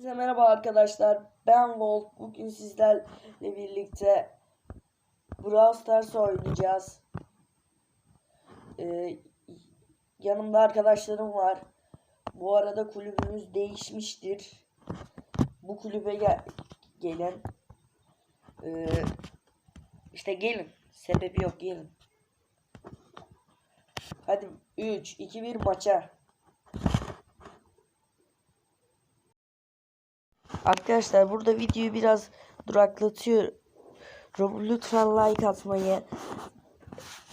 Size merhaba arkadaşlar. Ben Volt. Bugün sizlerle birlikte Brawl Stars oynayacağız. Ee, yanımda arkadaşlarım var. Bu arada kulübümüz değişmiştir. Bu kulübe gel gelin. Ee, işte gelin. Sebebi yok gelin. Hadi 3 2 1 maça. Arkadaşlar burada videoyu biraz duraklatıyorum. Lütfen like atmayı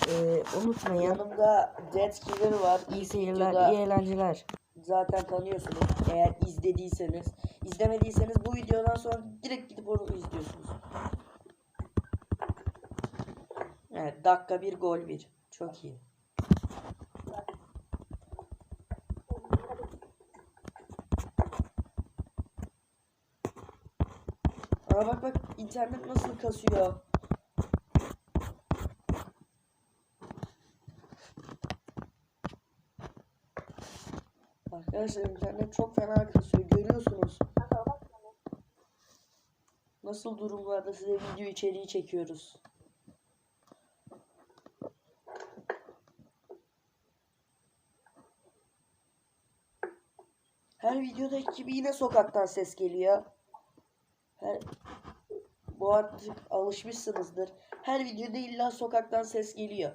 e, unutmayın. Yanımda Dead Killer var. İyi seyirler, iyi eğlenceler. Zaten tanıyorsunuz. Eğer izlediyseniz. izlemediyseniz bu videodan sonra direkt gidip onu izliyorsunuz. Evet dakika bir gol bir. Çok iyi. Aa bak bak internet nasıl kasıyor. Arkadaşlar internet çok fena kasıyor görüyorsunuz. Nasıl durumlarda size video içeriği çekiyoruz. Her videoda gibi yine sokaktan ses geliyor. Her, artık alışmışsınızdır. Her videoda illa sokaktan ses geliyor.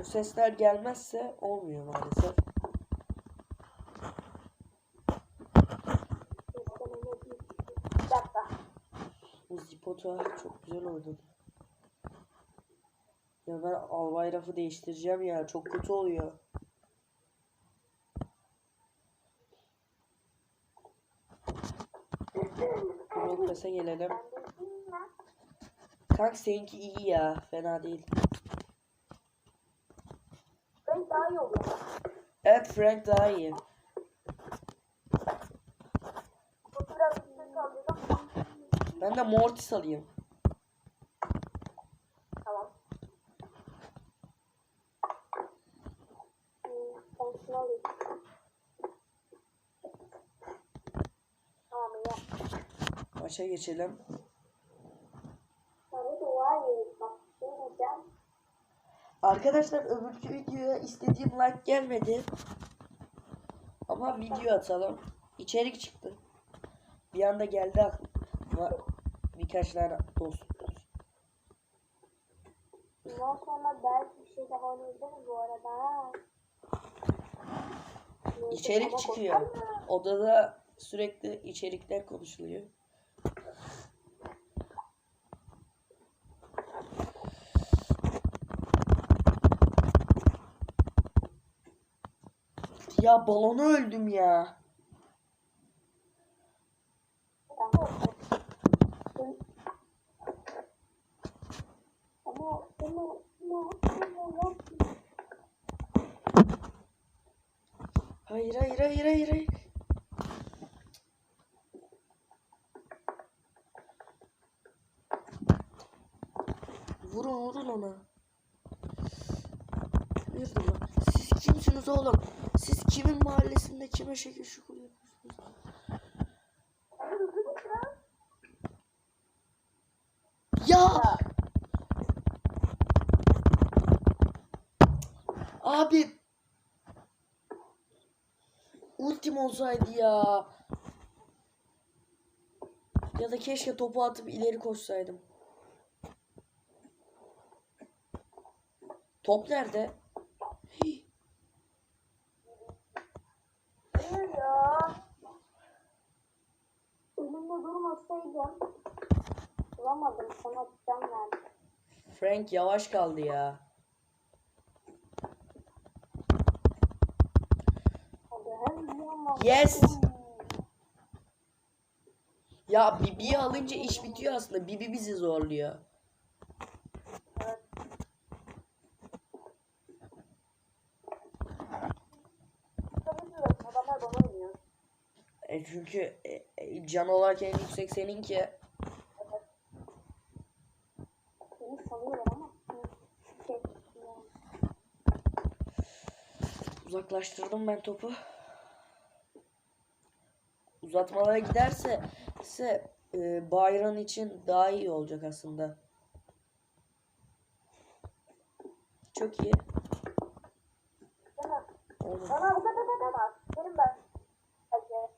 O sesler gelmezse olmuyor maalesef. Zipota çok güzel oynadı. Ya ben albay rafı değiştireceğim ya. Çok kötü oluyor. Pass'e gelelim. Kanka seninki iyi ya. Fena değil. Ben daha iyi oluyor. Evet Frank daha iyi. Ben de Mortis alayım. Tamam. Hmm, Ben şunu alayım. Tamam iyi. Maça geçelim. Arkadaşlar öbürkü videoya istediğim like gelmedi. Ama video atalım. İçerik çıktı. Bir anda geldi aklıma birkaç tane dost. Bundan sonra belki bir şey daha oynayabiliriz bu arada. İçerik çıkıyor. Odada sürekli içerikler konuşuluyor. Ya balonu öldüm ya. Hayır hayır hayır hayır hayır. Vurun vurun ona. Yürüdüm lan. Kimsiniz oğlum? Siz kimin mahallesinde kime şekil şukul yapıyorsunuz? Ya! Abi Ultim olsaydı ya. Ya da keşke topu atıp ileri koşsaydım. Top nerede? Hii, Hayır ya. Elimde durmasaydım bulamadım sana can verdim. Frank yavaş kaldı ya. Yes. Ya Bibi'yi alınca iş bitiyor aslında. Bibi bizi zorluyor. Ki. E çünkü e, e, can olarak en yüksek seninki. Beni salıyorlar ama. hı, Şey, yani. Uzak Uzaklaştırdım ben topu. Uzatmalara giderse ise e, Bayern için daha iyi olacak aslında. Çok iyi. Oldu. bana kadar atamaz. Benim ben. Hadi.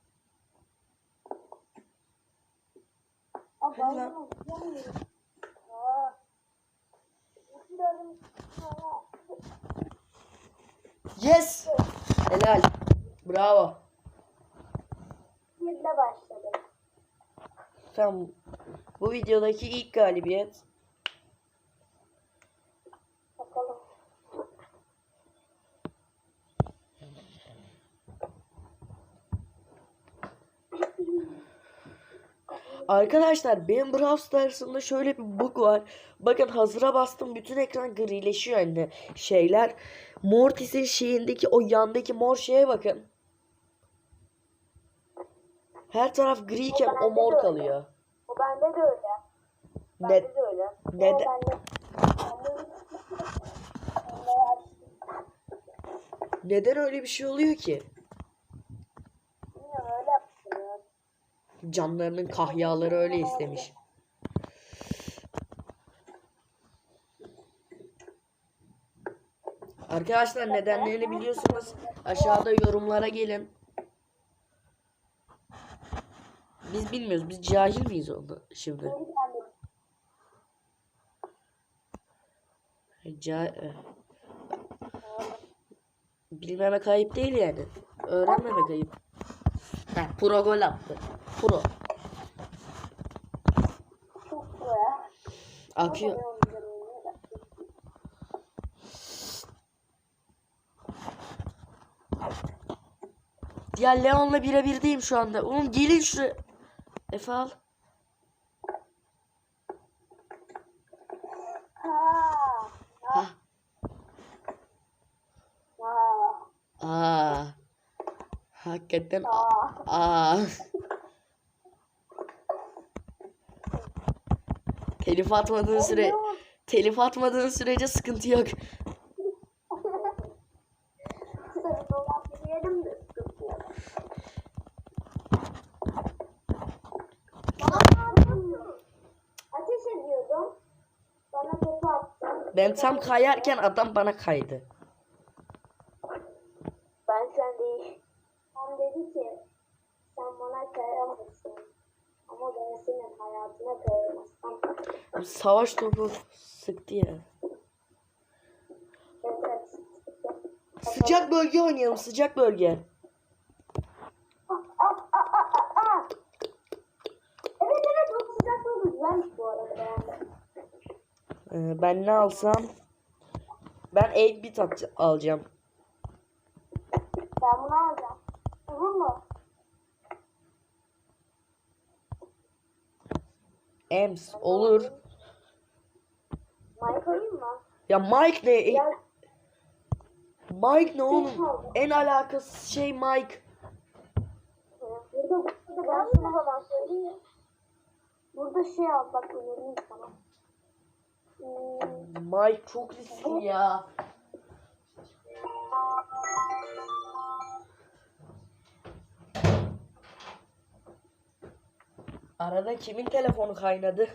Hadi lan. ben bunu yapamıyorum. Aa. Bilmiyorum. Aa. Yes! Helal. Bravo. Birle başladım. Tamam. Bu videodaki ilk galibiyet. Arkadaşlar benim Brawl Stars'ımda şöyle bir bug var. Bakın hazıra bastım bütün ekran grileşiyor yani şeyler. Mortis'in şeyindeki o yandaki mor şeye bakın. Her taraf griyken o mor kalıyor. O bende de öyle. Ne, Bende de öyle. neden- O. Bende Bende neden öyle bir şey oluyor ki? Canlarının kahyaları öyle istemiş. Arkadaşlar nedenlerini biliyorsunuz. Aşağıda yorumlara gelin. Biz bilmiyoruz. Biz cahil miyiz onu şimdi? Geri geldim. Ca e, bilmemek ayıp değil yani. Öğrenmemek ayıp. Heh, pro attı. Pro. Akıyor. Ya Leon'la birebirdeyim şu anda. Oğlum gelin şu. Efe al. Ha. Ha. Ha. Aa. Hakikaten. Ha. Aa. Telif atmadığın süre telif atmadığın sürece sıkıntı yok. Ben tam kayarken adam bana kaydı. Ben sen değil. Tam dedi ki sen bana kayamazsın. Ama ben senin hayatına kayamazsam. Savaş topu sıktı ya. Evet. Sıcak bölge oynayalım sıcak bölge. Evet evet o sıcak dolu güzelmiş bu arada beğendim. Ee, ben ne alsam? Ben 8 bit alacağım. Ben bunu alacağım. Olur mu? Ems olur. Mike mı? Ya Mike ne? E, Gel. Mike ne oğlum? En alakasız şey Mike. Burada, burada ben sana falan söyleyeyim. Burada şey al bak önereyim sana. Hmm, Mike çok riskli ya. Arada kimin telefonu kaynadı?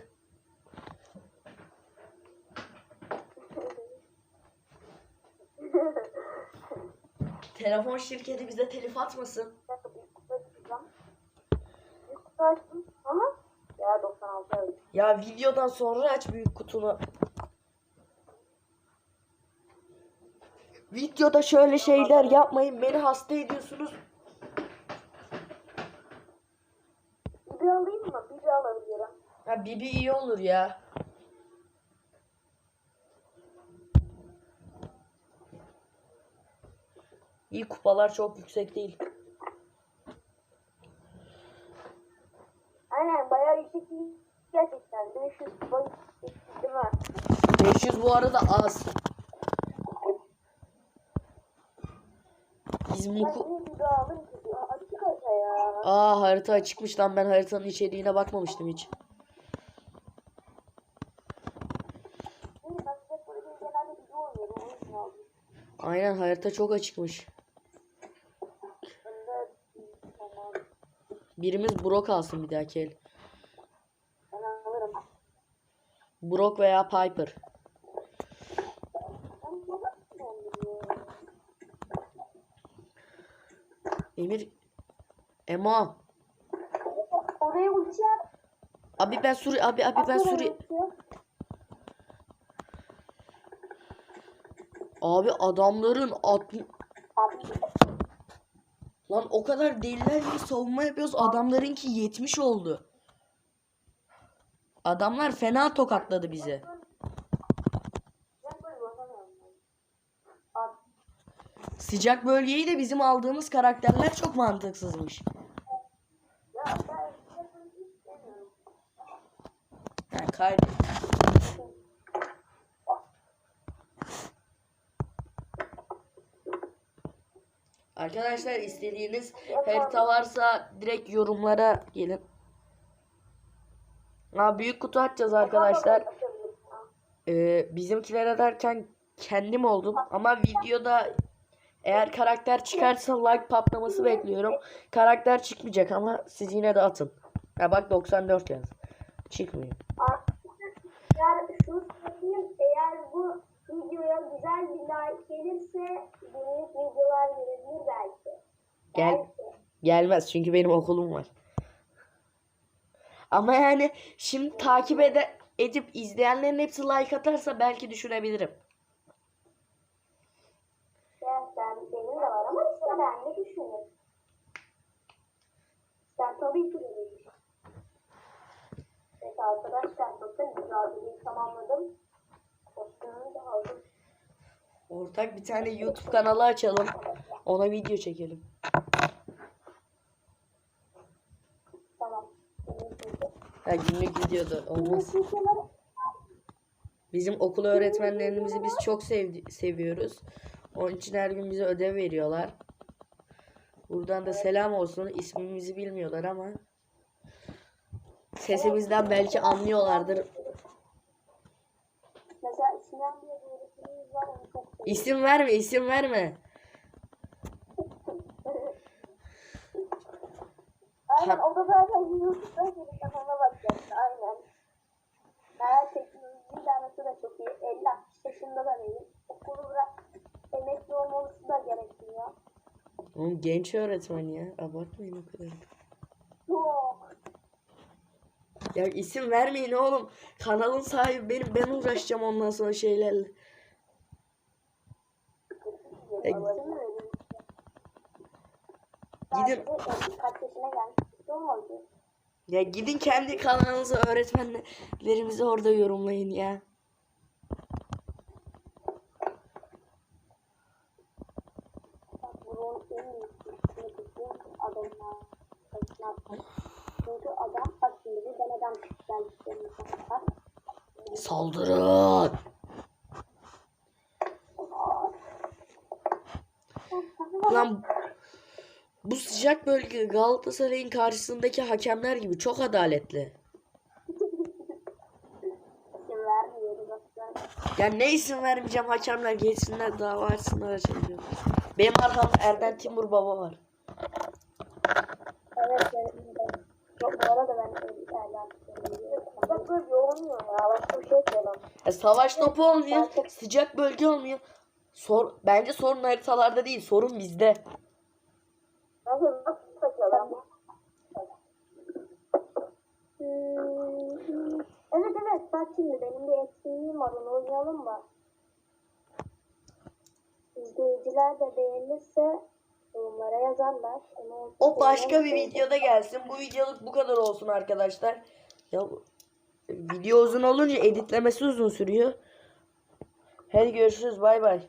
Telefon şirketi bize telif atmasın. bir dakika, bir kutu açacağım. Bir kutu açtım. Ama ya 96 öyle. Ya videodan sonra aç büyük kutunu. Videoda şöyle şeyler yapmayın. Beni hasta ediyorsunuz. Bir alayım mı? Bir alabilirim. Ha Bibi iyi olur ya. İyi kupalar çok yüksek değil. Aynen bayağı yüksek değil. Gerçekten 500 boy değil mi? 500 bu arada az. Biz Muku... Aa harita açıkmış lan ben haritanın içeriğine bakmamıştım hiç. Aynen harita çok açıkmış. Birimiz Brok alsın bir dahaki el. Brok veya Piper. Emir. Ema. Oraya uçacağım. Abi ben Suri abi abi ben Suri. Abi adamların at Lan o kadar deliler gibi savunma yapıyoruz. Adamlarınki 70 oldu. Adamlar fena tokatladı bizi. Sıcak bölgeyi de bizim aldığımız karakterler çok mantıksızmış. Yani kaybettik. Arkadaşlar istediğiniz harita varsa direkt yorumlara gelin. Ha, büyük kutu açacağız arkadaşlar. Ee, bizimkilere derken kendim oldum ama videoda eğer karakter çıkarsa like patlaması bekliyorum. Karakter çıkmayacak ama siz yine de atın. Ya bak 94 yaz. Çıkmıyor. Eğer şunu söyleyeyim, eğer bu videoya güzel bir like gelirse günlük videolar gelebilir belki. Gel Belki. gelmez çünkü benim okulum var. Ama yani şimdi takip ede edip izleyenlerin hepsi like atarsa belki düşünebilirim. Ben, ben, benim de var ama işte ben de düşünürüm. Sen tabii ki de düşün. Evet arkadaşlar bakın mücadeleyi tamamladım. Kostümümü de aldım. Ortak bir tane YouTube kanalı açalım. Ona video çekelim. Tamam. Ha, günlük videoda olmaz. Bizim okul öğretmenlerimizi biz çok sevdi- seviyoruz. Onun için her gün bize ödev veriyorlar. Buradan da selam olsun. İsmimizi bilmiyorlar ama sesimizden belki anlıyorlardır. Mesela İslam diye bir var. İsim verme, isim verme. Aynen o da zaten YouTube'da senin kafana bakacaktı aynen. Her teknolojiyle arası da çok iyi. 50-60 yaşında da değil. Okulu bırak emekli olması da gerekmiyor. Oğlum genç öğretmen ya. Abartmayın o kadar. Çok. Ya isim vermeyin oğlum. Kanalın sahibi benim. Ben uğraşacağım ondan sonra şeylerle. E, Babasını verin. Gidin. Kaç yaşına gelmiş. Ya gidin kendi kanalınıza öğretmenlerimizi orada yorumlayın ya. Bunun en büyük sıkıntısı adamlar. Çünkü adam bak şimdi bir ben adam gelmişlerini saklar. Saldırın. Lan bu sıcak bölge Galatasaray'ın karşısındaki hakemler gibi çok adaletli. Ya ne isim vermeyeceğim hakemler geçsinler dava açsınlar açabiliyor. Benim arkamda Erden Timur baba var. Evet benim de. Yok bu arada ben de bir yerden Bak böyle yorulmuyor ya. Başka bir şey söyleyeyim. Ya savaş topu olmuyor, sıcak bölge olmuyor. Sor, bence sorun haritalarda değil, sorun bizde. Nasıl nasıl takıyorlar? Hmm, Evet evet bak şimdi benim bir etkinliğim var onu oynayalım mı? İzleyiciler de beğenirse yorumlara yazarlar. Onu O başka bir videoda gelsin. Bu videoluk bu kadar olsun arkadaşlar. Ya video uzun olunca editlemesi uzun sürüyor. Hadi görüşürüz. Bay bay.